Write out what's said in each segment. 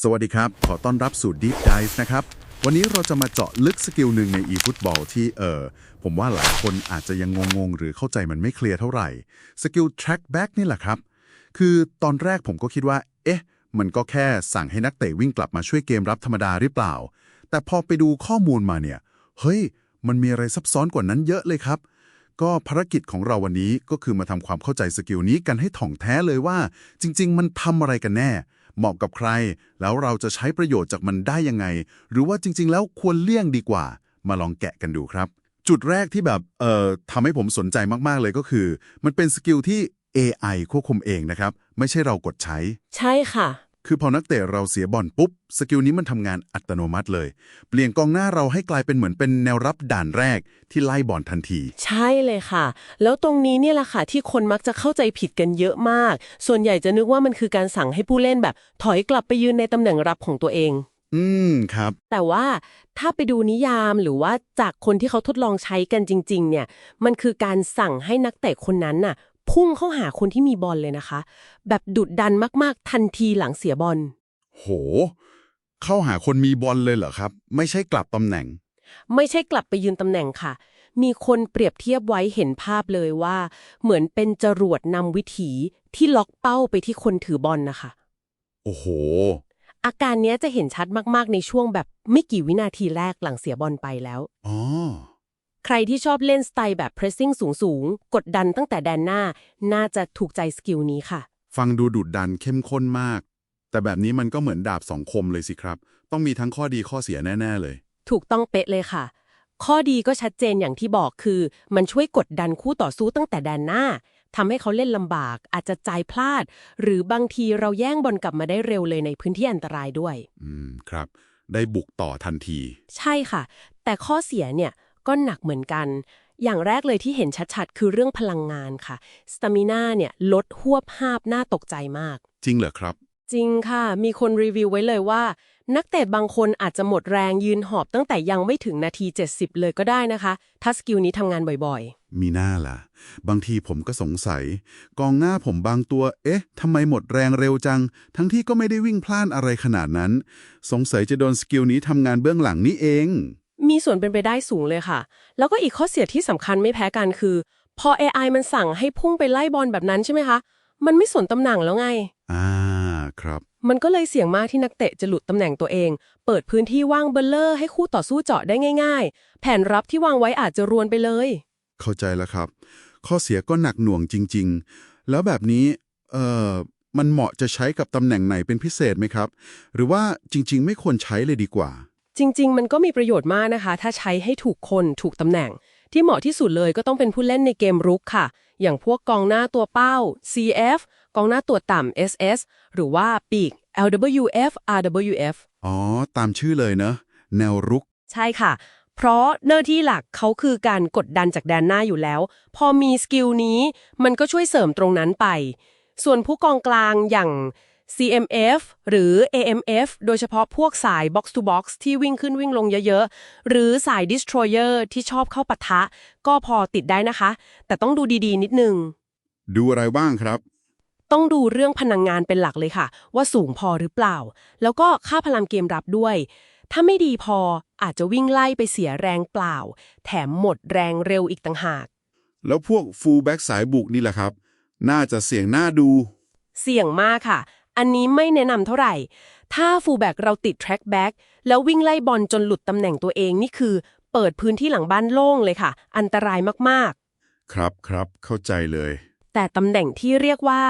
สวัสดีครับ ขอต้อนรับสู่ Deep Dive นะครับ วันนี้เราจะมาเจาะลึกสกิลหนึ่งใน eFootball ที่เออผมว่าหลายคนอาจจะยังงงๆ หรือเข้าใจมันไม่เคลียร์เท่าไหร่สกิล track back นี่แหละครับ คือตอนแรกผมก็คิดว่า เอ๊ะ มันก็แค่สั่งให้นักเตะวิ่งกลับมาช่วยเกมรับธรรมดาหรือเปล่า แต่พอไปดูข้อมูลมาเนี่ย เฮ้ย มันมีอะไรซับซ้อนกว่านั้นเยอะเลยครับก็ภารกิจของเราวันนี้ก็คือมาทำความเข้าใจสกิลนี้กันให้ถ่องแท้เลยว่า จริง ๆ มันทำอะไรกันแน่ เหมาะกับใคร แล้วเราจะใช้ประโยชน์จากมันได้ยังไง หรือว่าจริง ๆ แล้วควรเลี่ยงดีกว่า มาลองแกะกันดูครับ จุดแรกที่แบบเอ่อทำให้ผมสนใจมากๆเลยก็คือ มันเป็นสกิลที่ AI ควบคุมเองนะครับ ไม่ใช่เรากดใช้ ใช่ค่ะ คือพอนักเตะเราเสียบอลปุ๊บ สกิลนี้มันทำงานอัตโนมัติเลย เปลี่ยนกองหน้าเราให้กลายเป็นเหมือนเป็นแนวรับด่านแรกที่ไล่บอลทันที ใช่เลยค่ะ แล้วตรงนี้เนี่ยแหละค่ะที่คนมักจะเข้าใจผิดกันเยอะมาก ส่วนใหญ่จะนึกว่ามันคือการสั่งให้ผู้เล่นแบบ ถอยกลับไปยืนในตำแหน่งรับของตัวเอง อืมครับ แต่ว่าถ้าไปดูนิยามหรือว่าจากคนที่เขาทดลองใช้กันจริง ๆ เนี่ย มันคือการสั่งให้นักเตะคนนั้นน่ะ พุ่งเข้าหาคนที่มีบอลเลยนะคะ แบบดุดดันมากๆ ทันทีหลังเสียบอล โห เข้าหาคนมีบอลเลยเหรอครับ ไม่ใช่กลับตำแหน่ง ไม่ใช่กลับไปยืนตำแหน่งค่ะ มีคนเปรียบเทียบไว้เห็นภาพเลยว่า เหมือนเป็นจรวดนำวิถีที่ล็อกเป้าไปที่คนถือบอลนะคะ โอ้โห อาการเนี้ยจะเห็นชัดมากๆในช่วงแบบไม่กี่วินาทีแรกหลังเสียบอลไปแล้ว อ๋อ ใครที่ชอบเล่นสไตล์แบบ pressing สูงๆ กดดันตั้งแต่แดนหน้า น่าจะถูกใจสกิลนี้ค่ะ ฟังดูดุดดันเข้มข้นมาก แต่แบบนี้มันก็เหมือนดาบสองคมเลยสิครับ ต้องมีทั้งข้อดีข้อเสียแน่ ๆ เลย ถูกต้องเป๊ะเลยค่ะ ข้อดีก็ชัดเจนอย่างที่บอกคือ มันช่วยกดดันคู่ต่อสู้ตั้งแต่แดนหน้าทำให้เขาเล่นลำบาก อาจจะใจพลาด หรือบางทีเราแย่งบอลกลับมาได้เร็วเลยในพื้นที่อันตรายด้วย อืมครับ ได้บุกต่อทันที ใช่ค่ะ แต่ข้อเสียเนี่ย ก็หนักเหมือนกัน อย่างแรกเลยที่เห็นชัดๆ คือเรื่องพลังงานค่ะสตามิน่าเนี่ยลดหวบหาบน่าตกใจมาก จริงเหรอครับจริงค่ะ มีคนรีวิวไว้เลยว่า นักเตะบางคนอาจจะหมดแรงยืนหอบตั้งแต่ยังไม่ถึงนาที 70 เลยก็ได้นะคะ ถ้าสกิลนี้ทำงานบ่อยมีหน้าล่ะ บางทีผมก็สงสัย กองหน้าผมบางตัว เอ๊ะทำไมหมดแรงเร็วจัง ทั้งที่ก็ไม่ได้วิ่งพล่านอะไรขนาดนั้น สงสัยจะโดนสกิลนี้ทำงานเบื้องหลังนี่เองๆ มีส่วนเป็นไปได้สูงเลยค่ะ แล้วก็อีกข้อเสียที่สำคัญไม่แพ้กันคือ พอ AI มันสั่งให้พุ่งไปไล่บอลแบบนั้นใช่ไหมคะ มันไม่สนตำแหน่งแล้วไง อ่า ครับ มันก็เลยเสี่ยงมากที่นักเตะจะหลุดตำแหน่งตัวเอง เปิดพื้นที่ว่างเบลเลอร์ให้คู่ต่อสู้เจาะได้ง่าย ๆ แผนรับที่วางไว้อาจจะรวนไปเลย เข้าใจแล้วครับ ข้อเสียก็หนักหน่วงจริง ๆ แล้วแบบนี้ เอ่อ มันเหมาะจะใช้กับตำแหน่งไหนเป็นพิเศษไหมครับ หรือว่าจริง ๆ ไม่ควรใช้เลยดีกว่า จริง ๆ มันก็มีประโยชน์มากนะคะ ถ้าใช้ให้ถูกคนถูกตำแหน่ง ที่เหมาะที่สุดเลยก็ต้องเป็นผู้เล่นในเกมรุกค่ะ อย่างพวกกองหน้าตัวเป้า CF กองหน้าตัวต่ำ SS หรือว่าปีก LWF RWF อ๋อ ตามชื่อเลยเนอะแนวรุก ใช่ค่ะ เพราะหน้าที่หลักเขาคือการกดดันจากแดนหน้าอยู่แล้ว พอมีสกิลนี้มันก็ช่วยเสริมตรงนั้นไป ส่วนผู้กองกลางอย่าง CMF หรือ AMF โดยเฉพาะพวกสาย box to box ที่วิ่งขึ้นวิ่งลงเยอะๆ หรือสาย destroyer ที่ชอบเข้าปะทะ ก็พอติดได้นะคะ แต่ต้องดูดีๆ นิดนึง ดูอะไรบ้างครับ ต้องดูเรื่องพลังงานเป็นหลักเลยค่ะ ว่าสูงพอหรือเปล่า แล้วก็ค่าพลังเกมรับด้วย ถ้าไม่ดีพออาจจะวิ่งไล่ไปเสียแรงเปล่า แถมหมดแรงเร็วอีกต่างหาก แล้วพวกฟูลแบ็กสายบุกนี่แหละครับ น่าจะเสี่ยงหน้าดู เสี่ยงมากค่ะ อันนี้ไม่แนะนำเท่าไหร่ ถ้าฟูลแบ็กเราติดแทร็กแบ็กแล้ววิ่งไล่บอลจนหลุดตำแหน่งตัวเองนี่คือ เปิดพื้นที่หลังบ้านโล่งเลยค่ะ อันตรายมากๆ ครับครับเข้าใจเลย แต่ตำแหน่งที่เรียกว่า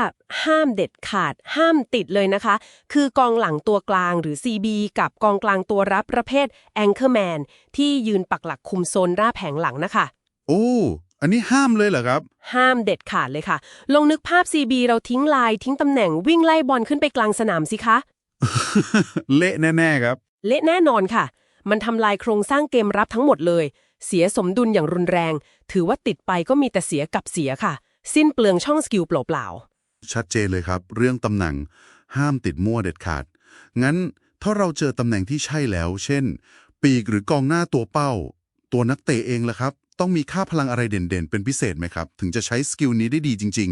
ห้ามเด็ดขาด ห้ามติดเลยนะคะ คือกองหลังตัวกลางหรือ CB กับกองกลางตัวรับประเภท Anchorman ที่ยืนปักหลักคุมโซนหน้าแผงหลังนะคะ โอ้ อันนี้ห้ามเลยเหรอครับ ห้ามเด็ดขาดเลยค่ะ ลองนึกภาพ CB เราทิ้งลายทิ้งตำแหน่งวิ่งไล่บอลขึ้นไปกลางสนามสิคะ เละแน่ๆครับ เละแน่นอนค่ะ มันทำลายโครงสร้างเกมรับทั้งหมดเลย เสียสมดุลอย่างรุนแรง ถือว่าติดไปก็มีแต่เสียกับเสียค่ะ สิ้นเปลืองช่องสกิลเปล่าๆ ชัดเจนเลยครับ เรื่องตำแหน่งห้ามติดมั่วเด็ดขาด งั้นถ้าเราเจอตำแหน่งที่ใช่แล้ว เช่น ปีกหรือกองหน้าตัวเป้า ตัวนักเตะเองล่ะครับ ต้องมีค่าพลังอะไรเด่นๆ เป็นพิเศษไหมครับ ถึงจะใช้สกิลนี้ได้ดีจริง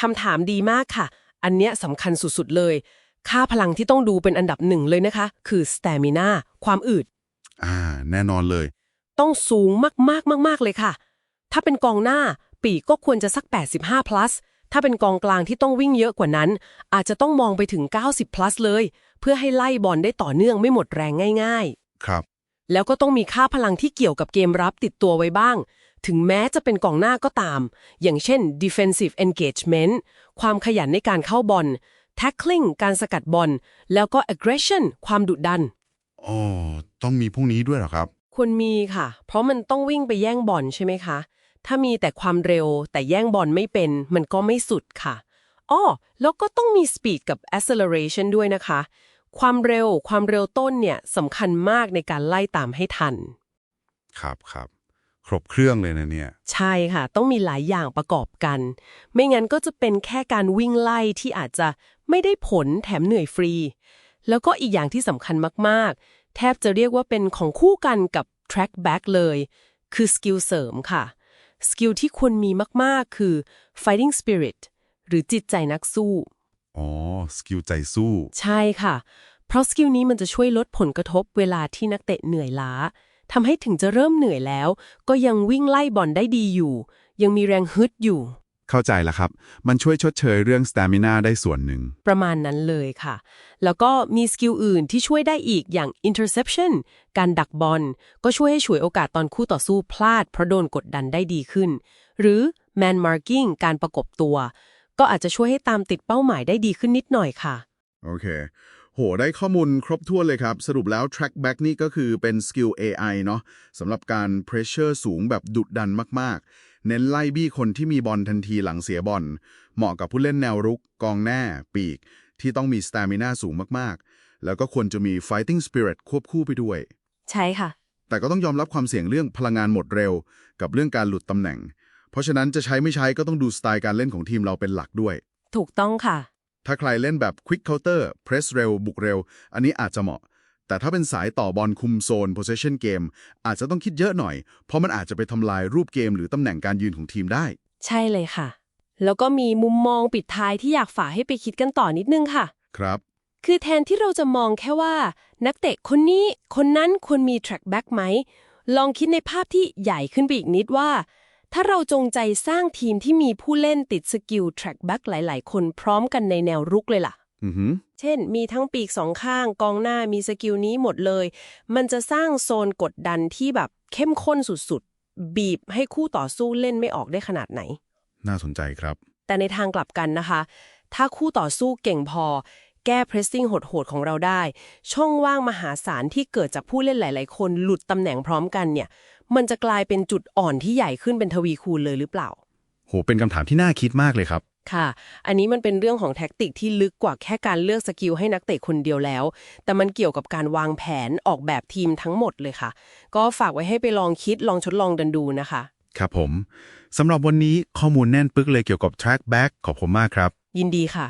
คำถามดีมากค่ะ อันเนี้ยสำคัญสุดๆเลย ค่าพลังที่ต้องดูเป็นอันดับหนึ่งเลยนะคะ คือ stamina ความอึดอ่า แน่นอนเลย ต้องสูงมากๆมากๆเลยค่ะ ถ้าเป็นกองหน้าปีกก็ควรจะสัก 85 plus ถ้าเป็นกองกลางที่ต้องวิ่งเยอะกว่านั้น อาจจะต้องมองไปถึง 90 plus เลย เพื่อให้ไล่บอลได้ต่อเนื่องไม่หมดแรงง่ายครับๆ แล้วก็ต้องมีค่าพลังที่เกี่ยวกับเกมรับติดตัวไว้บ้าง ถึงแม้จะเป็นกองหน้าก็ตาม อย่างเช่น defensive engagement ความขยันในการเข้าบอล tackling การสกัดบอล แล้วก็ aggression ความดุดัน อ๋อ ต้องมีพวกนี้ด้วยเหรอครับ ควรมีค่ะ เพราะมันต้องวิ่งไปแย่งบอลใช่ไหมคะ ถ้ามีแต่ความเร็วแต่แย่งบอลไม่เป็น มันก็ไม่สุดค่ะ อ้อ แล้วก็ต้องมี speed กับ acceleration ด้วยนะคะ ความเร็วความเร็วต้นเนี่ยสำคัญมากในการไล่ตามให้ทัน ครับครับ ครบเครื่องเลยนะเนี่ย ใช่ค่ะ ต้องมีหลายอย่างประกอบกัน ไม่งั้นก็จะเป็นแค่การวิ่งไล่ที่อาจจะไม่ได้ผลแถมเหนื่อยฟรี แล้วก็อีกอย่างที่สำคัญมากๆ แทบจะเรียกว่าเป็นของคู่กันกับ track back เลย คือสกิลเสริมค่ะ สกิลที่ควรมีมากๆ คือ fighting spirit หรือจิตใจนักสู้ อ๋อ สกิลใจสู้ ใช่ค่ะ เพราะสกิลนี้มันจะช่วยลดผลกระทบเวลาที่นักเตะเหนื่อยล้าทำให้ถึงจะเริ่มเหนื่อยแล้ว ก็ยังวิ่งไล่บอลได้ดีอยู่ ยังมีแรงฮึดอยู่ เข้าใจแล้วครับ มันช่วยชดเชยเรื่อง stamina ได้ส่วนหนึ่ง ประมาณนั้นเลยค่ะ แล้วก็มีสกิลอื่นที่ช่วยได้อีกอย่าง interception การดักบอล ก็ช่วยให้ฉวยโอกาสตอนคู่ต่อสู้พลาดเพราะโดนกดดันได้ดีขึ้น หรือ man marking การประกบตัว ก็อาจจะช่วยให้ตามติดเป้าหมายได้ดีขึ้นนิดหน่อยค่ะ โอเค โห ได้ข้อมูลครบถ้วนเลยครับ สรุปแล้ว track back นี่ก็คือเป็นสกิล AI เนาะสำหรับการ pressure สูงแบบดุดันมาก ๆ เน้นไล่บี้คนที่มีบอลทันทีหลังเสียบอล เหมาะกับผู้เล่นแนวรุก กองหน้า ปีก ที่ต้องมี stamina สูงมาก ๆ แล้วก็ควรจะมี fighting spirit ควบคู่ไปด้วย ใช่ค่ะ แต่ก็ต้องยอมรับความเสี่ยงเรื่องพลังงานหมดเร็ว กับเรื่องการหลุดตำแหน่ง เพราะฉะนั้นจะใช้ไม่ใช้ก็ต้องดูสไตล์การเล่นของทีมเราเป็นหลักด้วย ถูกต้องค่ะ ถ้าใครเล่นแบบ Quick Counter Press เร็ว บุกเร็ว อันนี้อาจจะเหมาะ แต่ถ้าเป็นสายต่อบอลคุมโซน Possession Game อาจจะต้องคิดเยอะหน่อย เพราะมันอาจจะไปทำลายรูปเกมหรือตำแหน่งการยืนของทีมได้ ใช่เลยค่ะ แล้วก็มีมุมมองปิดท้ายที่อยากฝากให้ไปคิดกันต่อนิดนึงค่ะ ครับ คือแทนที่เราจะมองแค่ว่า นักเตะคนนี้คนนั้นควรมี track back ไหมลองคิดในภาพที่ใหญ่ขึ้นไปอีกนิดว่า ถ้าเราจงใจสร้างทีมที่มีผู้เล่นติดสกิล track back หลาย ๆ คนพร้อมกันในแนวรุกเลยล่ะอือหือเช่น มีทั้งปีกสองข้าง กองหน้ามีสกิลนี้หมดเลย มันจะสร้างโซนกดดันที่แบบเข้มข้นสุด ๆ บีบให้คู่ต่อสู้เล่นไม่ออกได้ขนาดไหน น่าสนใจครับ แต่ในทางกลับกันนะคะ ถ้าคู่ต่อสู้เก่งพอ แก้เพรสซิ่งโหด ๆ ของเราได้ ช่องว่างมหาศาลที่เกิดจากผู้เล่นหลาย ๆ คนหลุดตำแหน่งพร้อมกันเนี่ย มันจะกลายเป็นจุดอ่อนที่ใหญ่ขึ้นเป็นทวีคูณเลยหรือเปล่า โห เป็นคำถามที่น่าคิดมากเลยครับ ค่ะ อันนี้มันเป็นเรื่องของแท็กติกที่ลึกกว่าแค่การเลือกสกิลให้นักเตะคนเดียวแล้ว แต่มันเกี่ยวกับการวางแผนออกแบบทีมทั้งหมดเลยค่ะ ก็ฝากไว้ให้ไปลองคิดลองทดลองดันดูนะคะ ครับผมสำหรับวันนี้ข้อมูลแน่นปึกเลยเกี่ยวกับ track back ขอบคุณมากครับ ยินดีค่ะ